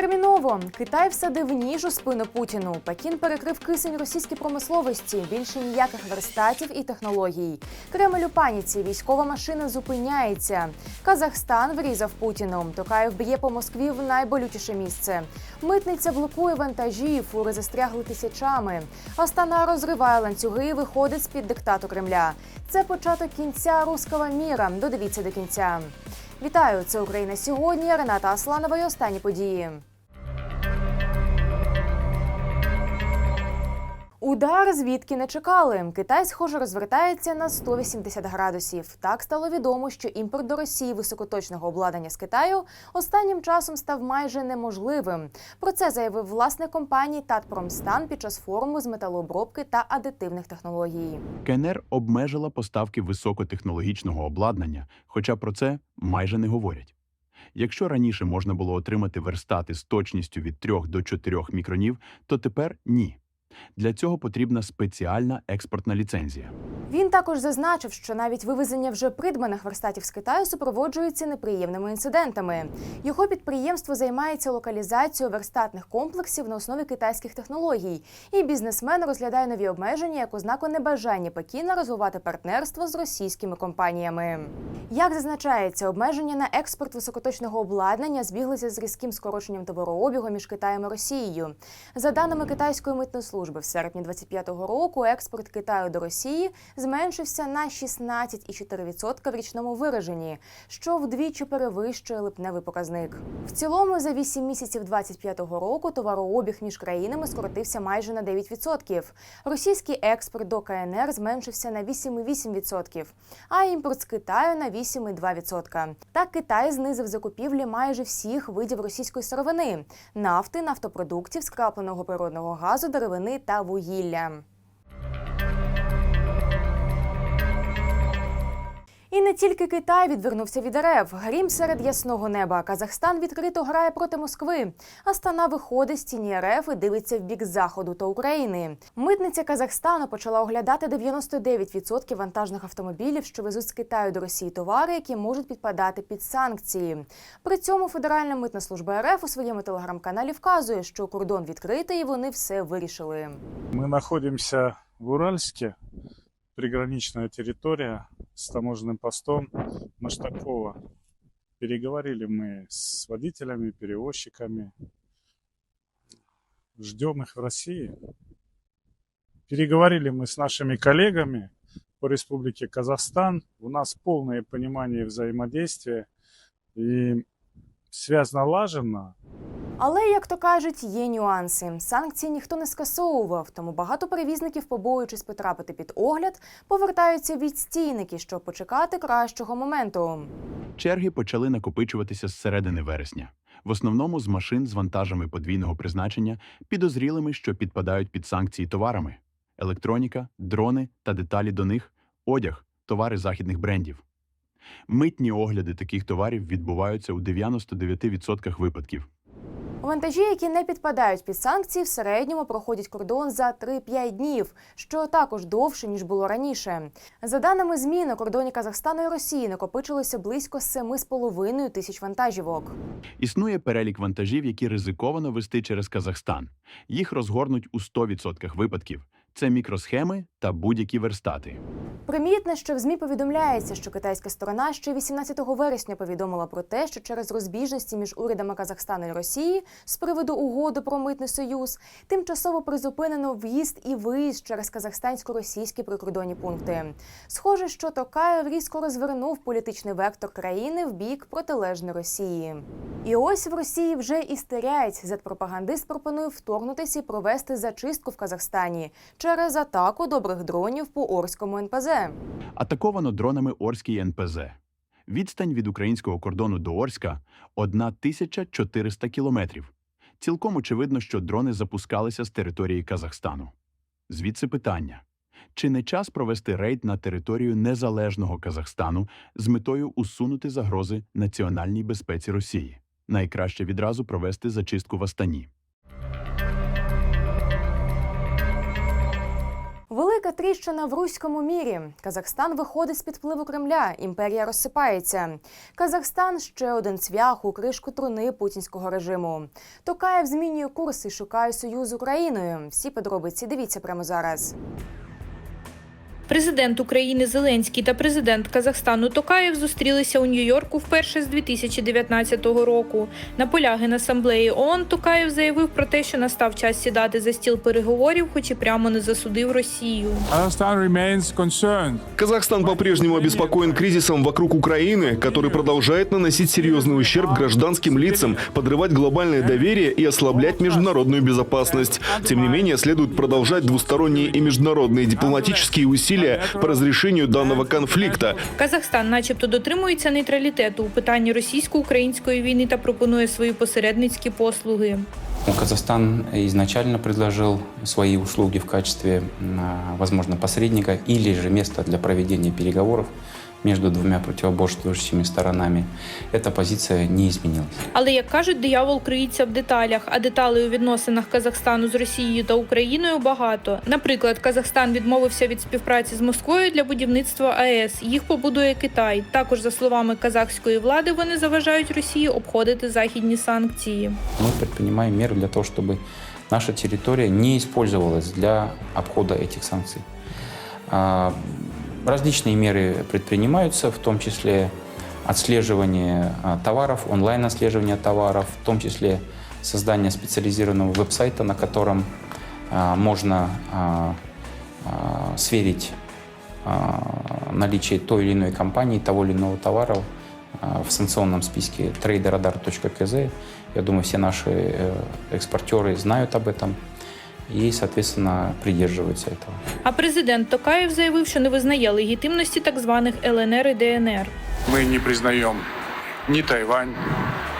Терміново Китай всадив ніж у спину Путіну. Пекін перекрив кисень російській промисловості. Більше ніяких верстатів і технологій. Кремль у паніці. Військова машина зупиняється. Казахстан врізав Путіну. Токаєв б'є по Москві в найболючіше місце. Митниця блокує вантажі. Фури застрягли тисячами. Астана розриває ланцюги і виходить з під диктату Кремля. Це початок кінця руського міра. Додивіться до кінця. Вітаю! Це Україна сьогодні. Рената Асланова і останні події. Удар звідки не чекали. Китай, схоже, розвертається на 180 градусів. Так стало відомо, що імпорт до Росії високоточного обладнання з Китаю останнім часом став майже неможливим. Про це заявив власник компанії Татпромстан під час форуму з металообробки та адитивних технологій. КНР обмежила поставки високотехнологічного обладнання, хоча про це майже не говорять. Якщо раніше можна було отримати верстати з точністю від 3 до 4 мікронів, то тепер ні. Для цього потрібна спеціальна експортна ліцензія. Він також зазначив, що навіть вивезення вже придбаних верстатів з Китаю супроводжується неприємними інцидентами. Його підприємство займається локалізацією верстатних комплексів на основі китайських технологій, і бізнесмен розглядає нові обмеження як ознаку небажання Пекіна розвивати партнерство з російськими компаніями. Як зазначається, обмеження на експорт високоточного обладнання збіглися з різким скороченням товарообігу між Китаєм і Росією. За даними китайської митної служби, в серпні 25-го року експорт Китаю до Росії зменшився на 16,4% в річному вираженні, що вдвічі перевищує липневий показник. В цілому за 8 місяців 25-го року товарообіг між країнами скоротився майже на 9%. Російський експорт до КНР зменшився на 8,8%, а імпорт з Китаю на 8,2%. Так Китай знизив закупівлі майже всіх видів російської сировини нафти, нафтопродуктів, скрапленого природного газу, деревини та вугілля. І не тільки Китай відвернувся від РФ. Грім серед ясного неба. Казахстан відкрито грає проти Москви. Астана виходить з тіні РФ і дивиться в бік заходу та України. Митниця Казахстану почала оглядати 99% вантажних автомобілів, що везуть з Китаю до Росії товари, які можуть підпадати під санкції. При цьому Федеральна митна служба РФ у своєму телеграм-каналі вказує, що кордон відкритий, і вони все вирішили. Мы находимся в Уральске, приграничная территория с таможенным постом Маштакова. Переговорили мы с водителями, перевозчиками. Ждем их в России. Переговорили мы с нашими коллегами по Республике Казахстан. У нас полное понимание взаимодействия и связь налажена. Але, як то кажуть, є нюанси. Санкції ніхто не скасовував, тому багато перевізників, побоюючись потрапити під огляд, повертаються від стійники, щоб почекати кращого моменту. Черги почали накопичуватися з середини вересня, в основному з машин з вантажами подвійного призначення, підозрілими, що підпадають під санкції товарами: електроніка, дрони та деталі до них, одяг, товари західних брендів. Митні огляди таких товарів відбуваються у 99% випадків. Вантажі, які не підпадають під санкції, в середньому проходять кордон за 3-5 днів, що також довше ніж було раніше. За даними ЗМІ, на кордоні Казахстану і Росії накопичилося близько 7,5 тисяч вантажівок. Існує перелік вантажів, які ризиковано вести через Казахстан. Їх розгорнуть у 100% випадків. Це мікросхеми та будь-які верстати. Примітно, що в ЗМІ повідомляється, що китайська сторона ще 18 вересня повідомила про те, що через розбіжності між урядами Казахстану і Росії з приводу угоди про митний союз тимчасово призупинено в'їзд і виїзд через казахстансько-російські прикордонні пункти. Схоже, що Токаєв різко розвернув політичний вектор країни в бік протилежної Росії. І ось в Росії вже істерять. Зетпропагандист пропонує вторгнутися і провести зачистку в Казахстані через атаку добрих дронів по Орському НПЗ. Атаковано дронами Орський НПЗ. Відстань від українського кордону до Орська 1400 кілометрів. Цілком очевидно, що дрони запускалися з території Казахстану. Звідси питання: чи не час провести рейд на територію незалежного Казахстану з метою усунути загрози національній безпеці Росії? Найкраще відразу провести зачистку в Астані. Велика тріщина в руському мірі. Казахстан виходить з під впливу Кремля. Імперія розсипається. Казахстан ще один цвях у кришку труни путінського режиму. Токаєв змінює курс і шукає союз з Україною. Всі подробиці дивіться прямо зараз. Президент України Зеленський та президент Казахстану Токаєв зустрілися у Нью-Йорку вперше з 2019 року. На полях Генасамблеї ООН Токаєв заявив про те, що настав час сідати за стіл переговорів, хоч і прямо не засудив Росію. Kazakhstan remains concerned Казахстан по-прежнему обеспокоен кризисом вокруг Украины, который продолжает наносить серьезный ущерб гражданским лицам, подрывать глобальное доверие и ослаблять международную безопасность. Тем не менее, следует продолжать двусторонние и международные дипломатические усилия по разрешению данного конфликта. Казахстан, начебто, дотримується нейтралітету у питанні російсько-української війни та пропонує свої посередницькі послуги. Казахстан изначально предложил свои услуги в качестве, возможно, посредника или же места для проведения переговоров между двумя противоборствующими сторонами. Эта позиция не изменилась. Але як кажуть, диявол криється в деталях, а деталей у відносинах Казахстану з Росією та Україною багато. Наприклад, Казахстан відмовився від співпраці з Москвою для будівництва АЕС. Їх побудує Китай. Також, за словами казахської влади, вони заважають Росії обходити західні санкції. Мы предпринимаем меры для того, чтобы наша территория не использовалась для обхода этих санкций. Различные меры предпринимаются, в том числе отслеживание а, товаров, онлайн-отслеживание товаров, в том числе создание специализированного веб-сайта, на котором а, можно а, сверить наличие той или иной компании, того или иного товара в санкционном списке traderadar.kz. Я думаю, все наши э, экспортеры знают об этом и, соответственно, придерживаются этого. А президент Токаєв заявив, що не визнає легітимності так званих ЛНР і ДНР. Мы не признаем ни Тайвань,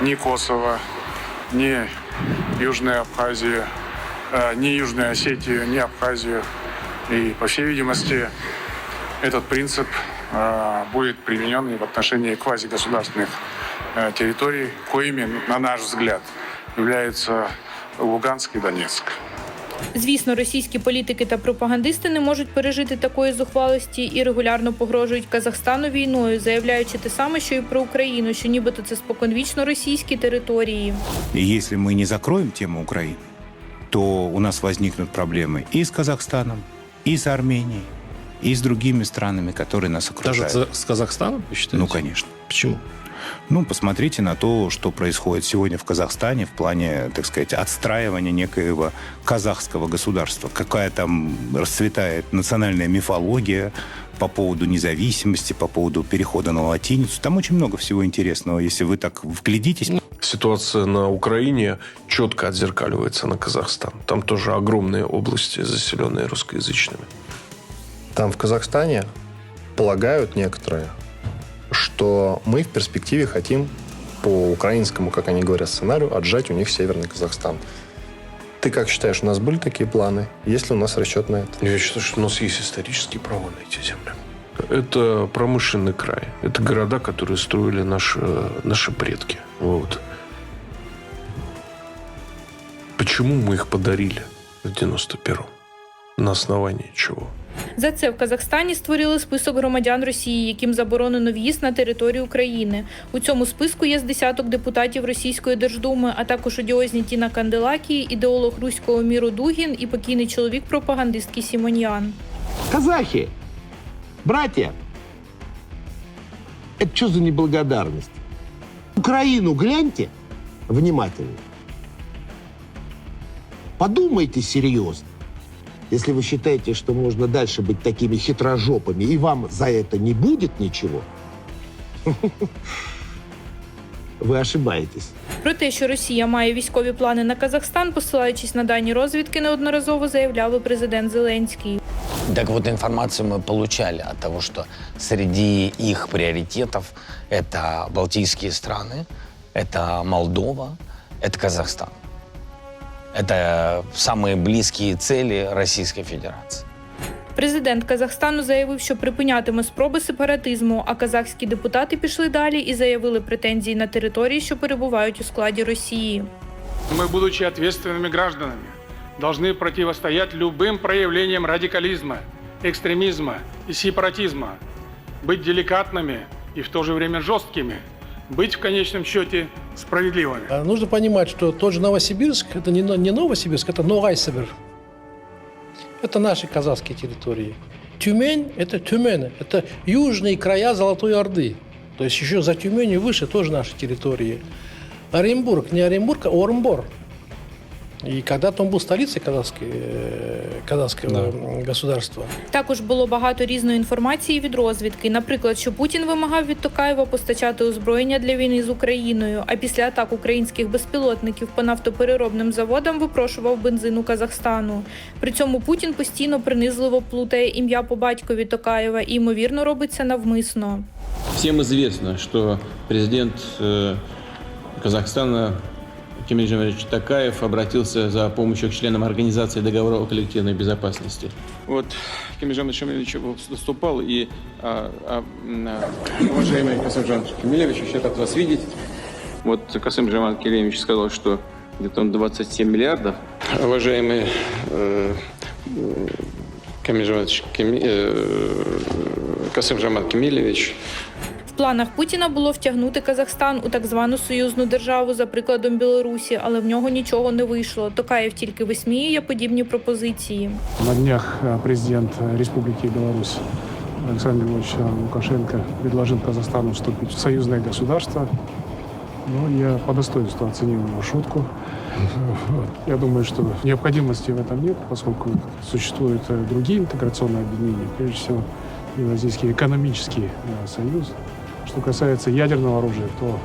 ни Косово, ни Южную Абхазию, э, ни Южную Осетию, ни Абхазию. И, по всей видимости, этот принцип э, будет применен и в отношении квазигосударственных э, территорий, коими, на наш взгляд, являются Луганск и Донецк. Звісно, російські політики та пропагандисти не можуть пережити такої зухвалості і регулярно погрожують Казахстану війною, заявляючи те саме, що і про Україну, що нібито це споконвічно російські території. И если мы не закроем тему Украины, то у нас возникнут проблемы и с Казахстаном, и с Арменией, и с другими странами, которые нас Даже окружают. за- с Казахстаном, вы считаете? Ну, конечно. Почему? Ну, посмотрите на то, что происходит сегодня в Казахстане в плане, так сказать, отстраивания некоего казахского государства. Какая там расцветает национальная мифология по поводу независимости, по поводу перехода на латиницу. Там очень много всего интересного, если вы так вглядитесь. Ситуация на Украине четко отзеркаливается на Казахстан. Там тоже огромные области, заселенные русскоязычными. Там в Казахстане полагают некоторые, что мы в перспективе хотим по украинскому, как они говорят, сценарию отжать у них Северный Казахстан. Ты как считаешь, у нас были такие планы? Есть ли у нас расчет на это? Я считаю, что у нас есть исторические права на эти земли. Это промышленный край. Это города, которые строили наши, наши предки. Вот. Почему мы их подарили в 91-м? На основании чего? За це в Казахстані створили список громадян Росії, яким заборонено в'їзд на територію України. У цьому списку є з десяток депутатів Російської Держдуми, а також одіозні Тіна Канделакі, ідеолог руського міру Дугін і покійний чоловік пропагандистки Сімоньян. Казахи, братья, это что за неблагодарность? Украину гляньте внимательно. Подумайте серьезно. Если вы считаете, что можно дальше быть такими хитрожопами, и вам за это не будет ничего, вы ошибаетесь. Про те, що Росія має військові плани на Казахстан, посилаючись на дані розвідки, неодноразово заявляв і президент Зеленський. Так вот, информацию мы получали от того, что среди их приоритетов это Балтийские страны, это Молдова, это Казахстан. Это самые близкие цели Российской Федерации. Президент Казахстану заявив, що припинятиме спроби сепаратизму, а казахські депутати пішли далі і заявили претензії на території, що перебувають у складі Росії. Мы, будучи ответственными гражданами, должны противостоять любым проявлениям радикализма, экстремизма и сепаратизма, быть деликатными и в то же время жесткими, быть в конечном счете справедливыми. А Нужно понимать, что тот же Новосибирск, это не, Но- не Новосибирск, это Новайсибир. Это наши казахские территории. Тюмень – это Тюмень, это южные края Золотой Орды. То есть еще за Тюменью выше тоже наши территории. Оренбург, не Оренбург, а Оренбор. И когда-то он был столицей казахской, э, казахского м, государства. Також було багато різної інформації від розвідки. Наприклад, що Путін вимагав від Токаєва постачати озброєння для війни з Україною, а після атак українських безпілотників по нафтопереробним заводам випрошував бензин у Казахстану. При цьому Путін постійно принизливо плутає ім'я по батькові Токаєва і ймовірно робить це навмисно. Всем известно, что президент э, Казахстана Кемель Жамилевич Такаев обратился за помощью к членам Организации договора о коллективной безопасности. Вот Кемель Жамилевич выступал, и а, а, а, уважаемый Касым Жамилевич Кемелевич, еще рад вас видеть. Вот Касым Жамал Келемович сказал, что где-то он 27 миллиардов. Уважаемый э, м, Камиль Жамалович Кеме- э, Касым Жамал Кемелевич В планах Путіна було втягнути Казахстан у так звану союзну державу за прикладом Білорусі, але в нього нічого не вийшло. Токаєв тільки висміює подібні пропозиції. На днях э, президент э, Республики Беларусь Александр Львович э, Лукашенко предложил Казахстану вступить в союзное государство. Ну, я по достоинству оценил его шутку. Вот. Я думаю, что необходимости в этом нет, поскольку существуют э, другие интеграционные объединения, прежде всего Евразийский экономический э, союз. Что касается ядерного оружия, то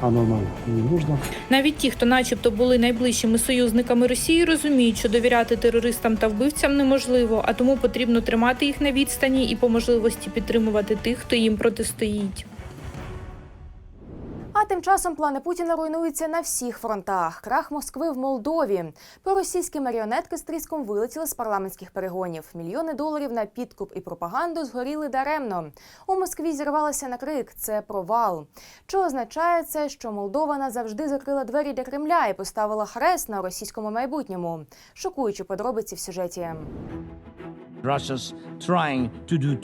оно нам не нужно. Навіть ті, хто начебто були найближчими союзниками Росії, розуміють, що довіряти терористам та вбивцям неможливо, а тому потрібно тримати їх на відстані і по можливості підтримувати тих, хто їм протистоїть. Тим часом плани Путіна руйнуються на всіх фронтах. Крах Москви в Молдові. Проросійські маріонетки з тріском вилетіли з парламентських перегонів. Мільйони доларів на підкуп і пропаганду згоріли даремно. У Москві зірвалося на крик. Це провал. Що означає це, що Молдова назавжди закрила двері для Кремля і поставила хрест на російському майбутньому. Шокуючі подробиці в сюжеті.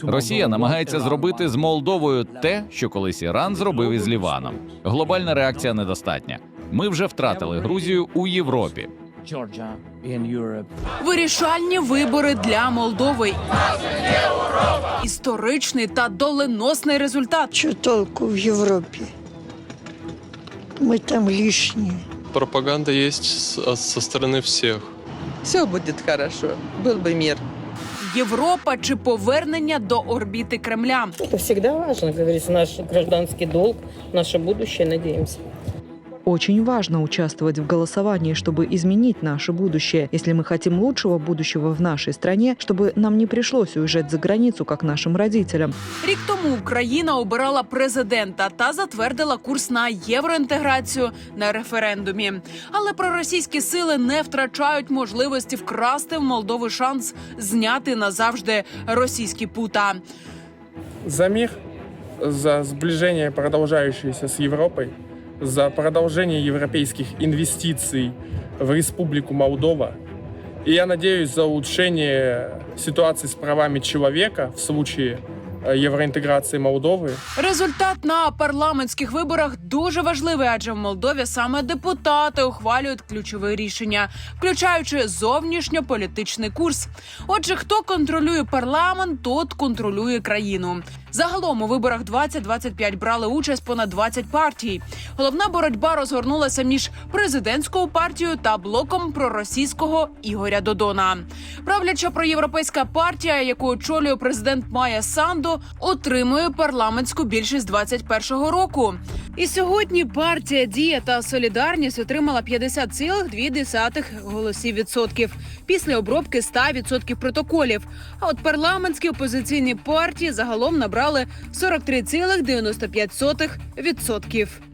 Росія намагається зробити з Молдовою те, що колись Іран зробив із Ліваном. Глобальна реакція недостатня. Ми вже втратили Грузію у Європі. Вирішальні вибори для Молдови. Історичний та доленосний результат. Что толку в Европе? Мы там лишние. Пропаганда есть со стороны всех. Все будет хорошо. Был бы мир. Європа чи повернення до орбіти Кремля. Это всегда важно, как наш гражданський долг, наше будущее, надеемся. Очень важно участвовать в голосовании, чтобы изменить наше будущее. Если мы хотим лучшего будущего в нашей стране, чтобы нам не пришлось уезжать за границу, как нашим родителям. Рік тому Україна обирала президента та затвердила курс на євроінтеграцію на референдумі. Але проросійські сили не втрачають можливості вкрасти в Молдови шанс зняти назавжди російські пута. За мир, за сближение, продолжающееся с Европой, за продолжение европейских инвестиций в Республику Молдова. И я надеюсь за улучшение ситуации с правами человека в случае э, евроинтеграции Молдовы. Результат на парламентських виборах дуже важливий, адже в Молдові саме депутати ухвалюють ключові рішення, включаючи зовнішньополітичний курс. Отже, хто контролює парламент, тот контролює країну. Загалом у виборах 2025 брали участь понад 20 партій. Головна боротьба розгорнулася між президентською партією та блоком проросійського Ігоря Додона. Правляча проєвропейська партія, яку очолює президент Майя Санду, отримує парламентську більшість 21-го року. І сьогодні партія Дія та Солідарність отримала 50,2 голосів відсотків після обробки 100% протоколів. А от парламентські опозиційні партії загалом набрали 43,95%.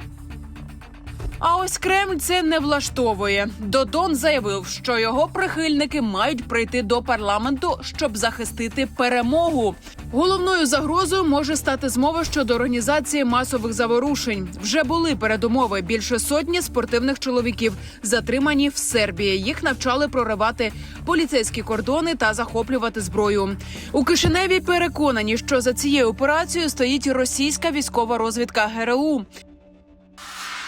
А ось Кремль це не влаштовує. Додон заявив, що його прихильники мають прийти до парламенту, щоб захистити перемогу. Головною загрозою може стати змова щодо організації масових заворушень. Вже були передумови. Більше сотні спортивних чоловіків затримані в Сербії. Їх навчали проривати поліцейські кордони та захоплювати зброю. У Кишиневі переконані, що за цією операцією стоїть російська військова розвідка ГРУ.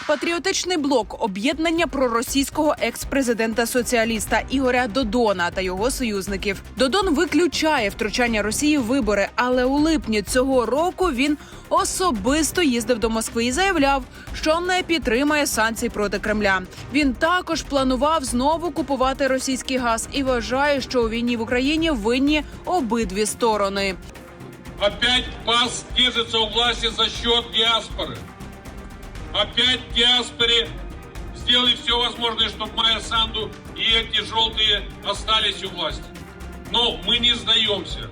Патріотичний блок об'єднання проросійського екс-президента соціаліста Ігоря Додона та його союзників. Додон виключає втручання Росії в вибори, але у липні цього року він особисто їздив до Москви і заявляв, що не підтримає санкцій проти Кремля. Він також планував знову купувати російський газ і вважає, що у війні в Україні винні обидві сторони. Опять ПАС держится у власти за счет диаспоры Опять диаспоре сделали все возможное, чтобы Майя Санду и эти желтые остались у власти. Но мы не сдаемся.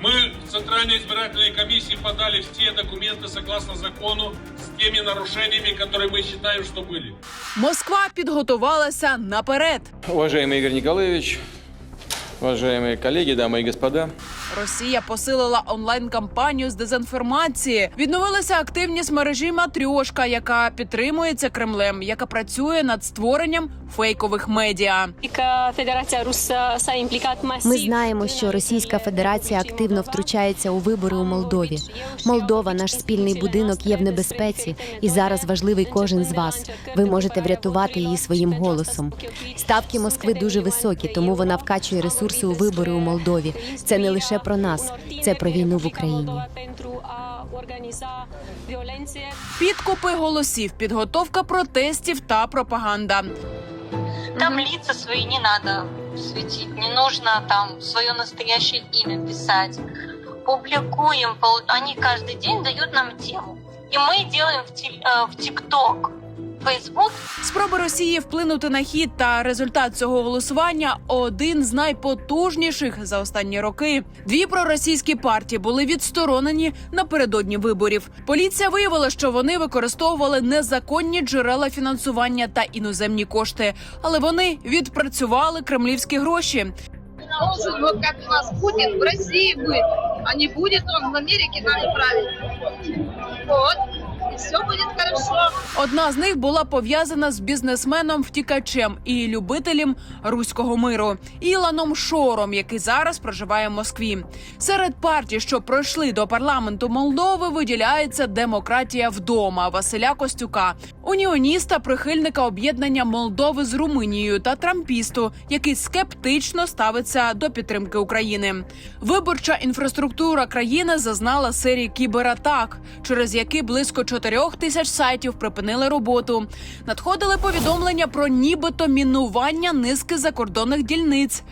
Мы в Центральной избирательной комиссии подали все документы согласно закону с теми нарушениями, которые мы считаем, что были. Москва підготувалася наперед. Уважаемый Игорь Николаевич, уважаемые коллеги, дамы и господа, Росія посилила онлайн-кампанію з дезінформації. Відновилася активність мережі Матрьошка, яка підтримується Кремлем, яка працює над створенням фейкових медіа. Ми знаємо, що Російська Федерація активно втручається у вибори у Молдові. Молдова, наш спільний будинок, є в небезпеці, і зараз важливий кожен з вас. Ви можете врятувати її своїм голосом. Ставки Москви дуже високі, тому вона вкачує ресурси у вибори у Молдові. Це не лише про нас, це про війну в Україні. Підкупи голосів, підготовка протестів та пропаганда. Там лица свои не надо светить, не нужно там свое настоящее имя писать. Публикуем, они каждый день дают нам тему. И мы делаем в э, в ТикТок, Фейсбук Спроби Росії вплинути на хід та результат цього голосування один з найпотужніших за останні роки. Дві проросійські партії були відсторонені напередодні виборів. Поліція виявила, що вони використовували незаконні джерела фінансування та іноземні кошти, але вони відпрацювали кремлівські гроші. должен, вот как у нас Путин, в России быть, а не будет он в Америке нами править. Вот, все будет хорошо. Одна з них була пов'язана з бізнесменом втікачем і любителем руського миру Іланом Шором, який зараз проживає в Москві. Серед партій, що пройшли до парламенту Молдови, виділяється демократія вдома Василя Костюка, уніоніста, прихильника об'єднання Молдови з Румунією та трампісту, який скептично ставиться до підтримки України. Виборча інфраструктура країни зазнала серії кібератак, через які близько 4 тисяч сайтів припинили роботу. Надходили повідомлення про нібито мінування низки закордонних дільниць.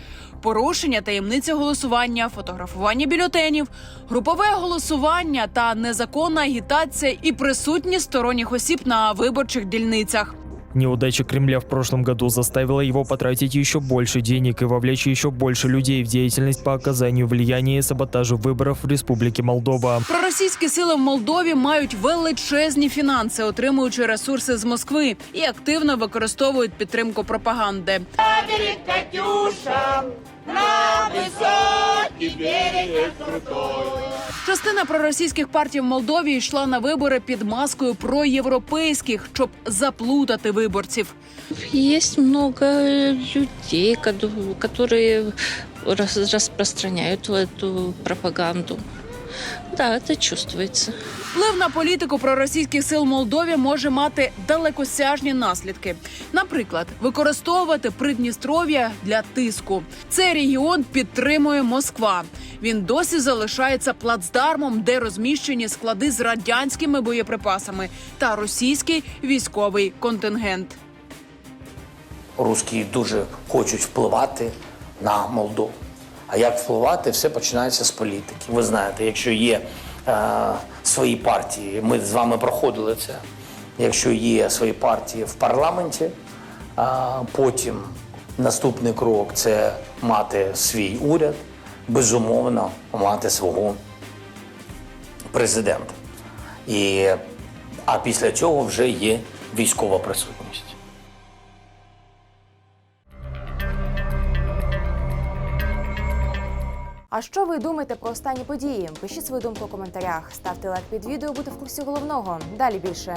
Порушення таємниці голосування, фотографування бюлетенів, групове голосування та незаконна агітація і присутність сторонніх осіб на виборчих дільницях. Неудача Кремля в прошлом году заставила его потратить еще больше денег и вовлечь еще больше людей в деятельность по оказанию влияния и саботажу выборов в Республике Молдова. Проросійські сили в Молдові мають величезні фінанси, отримуючи ресурси з Москви, і активно використовують підтримку пропаганди. Катюша, на высокий берег крутой. Частина проросійських партій в Молдові йшла на вибори під маскою проєвропейських, щоб заплутати виборців. Есть много людей, кад- которые рас- распространяют эту пропаганду. Да, это чувствуется. Вплив на політику проросійських сил Молдові може мати далекосяжні наслідки. Наприклад, використовувати Придністров'я для тиску. Цей регіон підтримує Москва. Він досі залишається плацдармом, де розміщені склади з радянськими боєприпасами та російський військовий контингент. Русські дуже хочуть впливати на Молдову. А як впливати, все починається з політики. Ви знаєте, якщо є е, свої партії, ми з вами проходили це. Якщо є свої партії в парламенті, е, потім наступний крок це мати свій уряд, безумовно, мати свого президента. І, а після цього вже є військова присутність. А що ви думаєте про останні події? Пишіть свою думку в коментарях, ставте лайк під відео, бути в курсі головного. Далі більше.